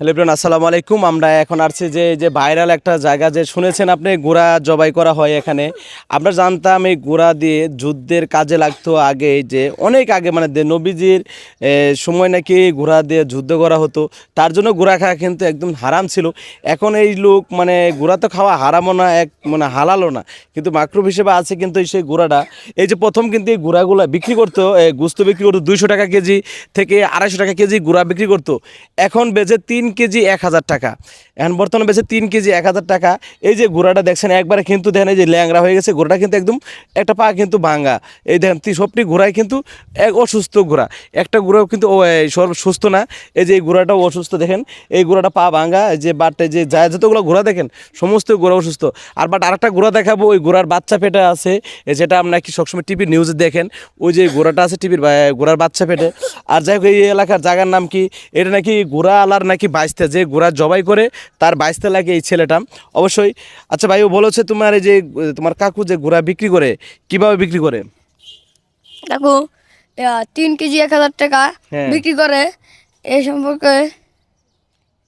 Hello আসসালামু আলাইকুম। আমরা এখন আসছি যে যে ভাইরাল একটা জায়গা যে শুনেছেন আপনি, গোড়া জবাই করা হয় এখানে। আমরা জানতাম এই গোড়া দিয়ে যুদ্ধের কাজে লাগতো আগে যে অনেক আগে মানে নবীজির সময় নাকি ঘোড়া দিয়ে যুদ্ধ করা হতো। তার জন্য ঘোড়া খাওয়া কিন্তু একদম হারাম ছিল। এখন এই লোক মানে ঘোড়া তো খাওয়া হারামও না, এক মানে হালালও না। কিন্তু মাকরুফ হিসেবে আছে কিন্তু এই সেই ঘোড়াটা এই যে প্রথম কিন্তু এই ঘোড়াগুলো বিক্রি করতো গুস্ত বিক্রি করতো দুইশো টাকা কেজি থেকে আড়াইশো টাকা কেজি গুঁড়া বিক্রি করতো। এখন বেচে তিন কেজি এক হাজার টাকা। এখন বর্তমানে বেচে তিন কেজি এক হাজার টাকা। এই যে গুঁড়াটা দেখছেন, একবারে কিন্তু দেখেন এই যে ল্যাংরা হয়ে গেছে। ঘোড়াটা কিন্তু একদম একটা পা কিন্তু ভাঙা এই দেখেন সবটি ঘোড়ায় কিন্তু এক অসুস্থ ঘোড়া। একটা ঘোড়াও কিন্তু সুস্থ না। এই যে এই ঘোড়াটাও অসুস্থ, দেখেন। এই ঘোড়াটা পা ভাঙা যে বাটে যে যা যতগুলো ঘোড়া দেখেন, সমস্ত ঘোড়া অসুস্থ। আর বাট আরেকটা ঘোড়া দেখাবো, ওই ঘোড়ার বাচ্চা পেটে আছে। যেটা আপনার কি সবসময় টিভির নিউজে দেখেন, ওই যে ঘোড়াটা আছে টিভির ঘোড়ার বাচ্চা পেটে। আর যাই হোক, এই এলাকার জায়গার নাম কি? এটা নাকি ঘোড়া আলার নাকি বাইসতে যে ঘোড়া জবাই করে তার বাইসতে লাগে এই ছেলেটা। অবশ্যই আচ্ছা ভাই ও বলেছে তোমার এই যে তোমার কাকু যে ঘোড়া বিক্রি করে কীভাবে বিক্রি করে? দেখো তিন কেজি এক হাজার টাকা হ্যাঁ। বিক্রি করে এই সম্পর্কে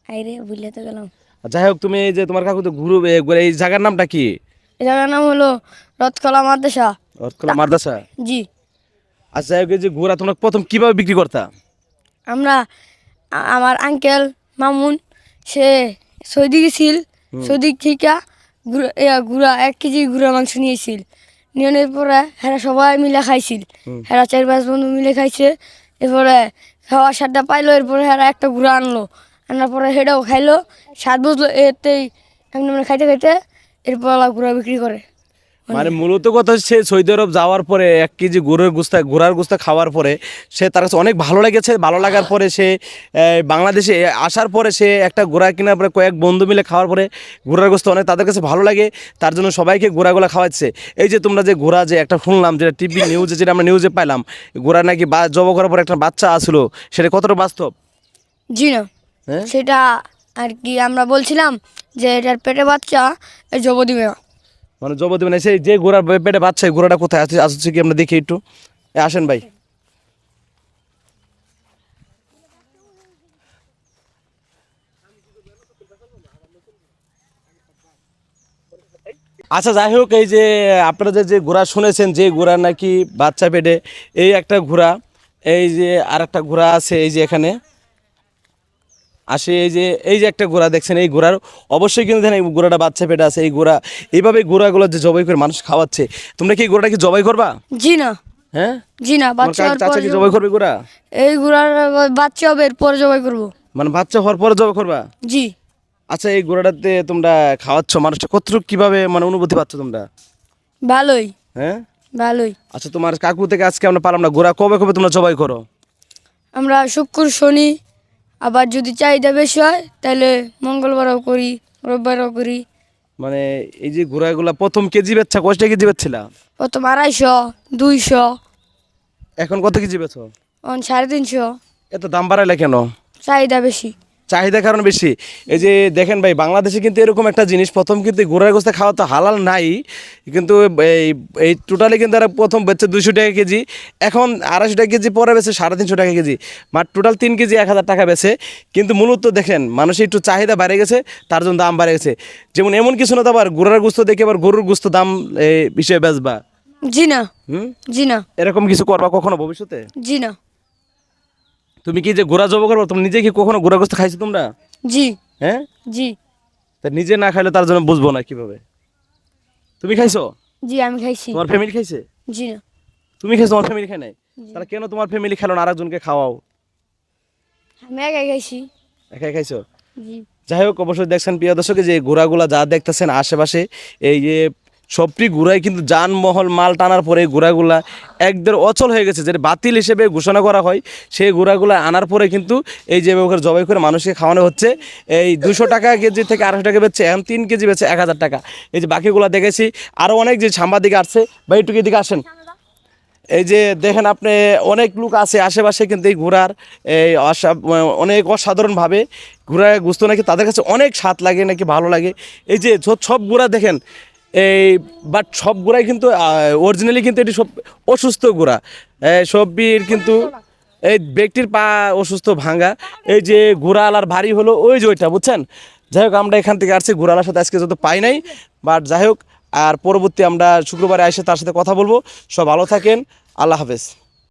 আইরে ভুলে তো গেলাম। যাই হোক তুমি এই যে তোমার কাকু তো ঘুরু এই জায়গার নামটা কি? এই জায়গার নাম হলো রথকলা মাদ্রাসা। রথকলা মাদ্রাসা? জি। আচ্ছা যাই হোক এই যে ঘোড়া তোমরা প্রথম কীভাবে বিক্রি করতা? আমরা আমার আঙ্কেল মামুন সে সৌদি গেছিল সৌদি থেকে গুড়া গুড়া এক কেজি গুড়া মাংস নিয়েছিল। নিয়ে পরে হেরা সবাই মিলে খাইছিল। হেরা চার পাঁচ বন্ধু মিলে খাইছে। এরপরে খাওয়া সাতটা পাইলো এরপরে হেরা একটা গুড়া আনলো। আনার পরে সেটাও খাইলো সাত বুঝলো এতেই এমনি এমনি খাইতে খাইতে এরপর গুড়া বিক্রি করে। মানে মূলত কথা হচ্ছে সৌদি আরব যাওয়ার পরে এক কেজি গরুর গুস্তা ঘোড়ার গুস্তা খাওয়ার পরে সে তার কাছে অনেক ভালো লেগেছে ভালো লাগার পরে সে বাংলাদেশে আসার পরে সে একটা ঘোড়া কেনার পরে কয়েক বন্ধু মিলে খাওয়ার পরে ঘোড়ার গোস্ত অনেক তাদের কাছে ভালো লাগে তার জন্য সবাইকে ঘোড়াগুলো খাওয়াচ্ছে। এই যে তোমরা যে ঘোড়া যে একটা শুনলাম যেটা টিভি নিউজে যেটা আমরা নিউজে পাইলাম ঘোড়া নাকি বা জব করার পরে একটা বাচ্চা আসলো সেটা কতটা বাস্তব? জি না হ্যাঁ? সেটা আর কি আমরা বলছিলাম যে এটার পেটে বাচ্চা এই জব দিবে না। মানে জব দেবে না সেই যে ঘোড়ার পেটে বাচ্চা ঘোড়াটা কোথায়? আছে আসছে কি আমরা দেখি একটু। আসেন ভাই। আচ্ছা যাই হোক, এই যে আপনারা যে যে ঘোড়া শুনেছেন, যে ঘোড়া নাকি বাচ্চা পেটে, এই একটা ঘোড়া, এই যে আর একটা ঘোড়া আছে, এই যে এখানে। আসে এই যে এই যে একটা ঘোড়া দেখছেন এই ঘোড়ার অবশ্যই কিন্তু দেখেন এই ঘোড়াটা বাচ্চা পেটে আছে এই ঘোড়া এইভাবে ঘোড়াগুলো যে জবাই করে মানুষ খাওয়াচ্ছে তোমরা কি ঘোড়াটা কি জবাই করবা? জি না। হ্যাঁ? জি না বাচ্চা চাচা কি জবাই করবে। ঘোড়া এই গুড়ার বাচ্চা হবে এরপর জবাই করব। মানে বাচ্চা হওয়ার পরে জবাই করবা? জি। আচ্ছা এই তোমরা খাওয়াচ্ছ মানুষটা কতটুকু কীভাবে মানে অনুভূতি পাচ্ছ তোমরা? ভালোই। হ্যাঁ? ভালোই। আচ্ছা তোমার কাকু থেকে আজকে আমরা পারলাম না কবে কবে তোমরা জবাই করো? আমরা শুক্র শনি আবার যদি চাহিদা বেশি হয় তাহলে মঙ্গলবারও করি রোববারও করি। মানে এই যে ঘোড়াগুলা প্রথম কেজি বেচছা কষ্ট কেজি বেচছিলা? প্রথম আড়াইশো দুইশো। এখন কত কেজি বেছো এখন সাড়ে তিনশো। এত দাম বাড়াইলে কেন? চাহিদা বেশি। চাহিদা কারণ বেশি। এই যে দেখেন ভাই বাংলাদেশে কিন্তু এরকম একটা জিনিস প্রথম কিন্তু ঘোড়ার গোস্ত খাওয়া তো হালাল নাই কিন্তু এই এই টোটালি কিন্তু এরা প্রথম বেচছে দুশো টাকা কেজি এখন আড়াইশো টাকা কেজি পরে বেছে সাড়ে তিনশো টাকা কেজি মার টোটাল তিন কেজি এক হাজার টাকা বেছে কিন্তু মূলত দেখেন মানুষের একটু চাহিদা বেড়ে গেছে তার জন্য দাম বেড়ে গেছে। যেমন এমন কিছু না তো আবার ঘোড়ার গোস্ত দেখে আবার গরুর গোস্ত দাম বিষয়ে বেচবা। জি না। জি না। এরকম কিছু করবা কখনো ভবিষ্যতে? জি না। তুমি কি যে ঘোড়া জব করব? তুমি নিজে কি কখনো ঘোড়া গোস্ত খাইছো তোমরা? জি। হ্যাঁ? জি। তা নিজে না খাইলে তার জন্য বুঝব না কীভাবে? তুমি খাইছো? জি আমি খাইছি। তোমার ফ্যামিলি খাইছে? জি না। তুমি খাইছো তোমার ফ্যামিলি খায় নাই? তাহলে কেন তোমার ফ্যামিলি খেলো না আরেকজনকে খাওয়াও? আমি একাই খাইছি। একাই খাইছো? জি। যাই হোক অবশ্যই দেখছেন প্রিয় দর্শক যে ঘোড়াগুলা যা দেখতেছেন আশেপাশে এই যে সবটি ঘোড়ায় কিন্তু যানমহল, মাল টানার পরে ঘোড়াগুলা একদের অচল হয়ে গেছে। যেটা বাতিল হিসেবে ঘোষণা করা হয়, সেই ঘোড়াগুলা আনার পরে কিন্তু এই যে ব্যবহার জবাই করে মানুষকে খাওয়ানো হচ্ছে। এই দুশো টাকা কেজি থেকে আড়াইশো টাকা বেচছে, এখন তিন কেজি বেচছে এক হাজার টাকা। এই যে বাকিগুলা দেখেছি আরও অনেক যে সাংবাদিক আসছে। বা একটু এদিকে আসেন? এই যে দেখেন আপনি, অনেক লোক আছে আশেপাশে কিন্তু এই ঘোড়ার, এই অনেক অসাধারণভাবে ঘোড়ার গুস্ত নাকি তাদের কাছে অনেক স্বাদ লাগে, নাকি ভালো লাগে। এই যে সব ঘোড়া দেখেন এই বাট সব গোড়াই কিন্তু অরিজিনালি কিন্তু এটি সব অসুস্থ গোড়া। এই সবটির কিন্তু এই ব্যক্তির পা অসুস্থ ভাঙা এই যে ঘোড়ালার ভারী হলো ওই যে ওইটা, বুঝছেন? যাই হোক, আমরা এখান থেকে আসছি ঘোড়ালার সাথে, আজকে যত পাই নাই বাট যাই হোক, আর পরবর্তী আমরা শুক্রবারে আসে তার সাথে কথা বলব। সব ভালো থাকেন, আল্লাহ হাফেজ।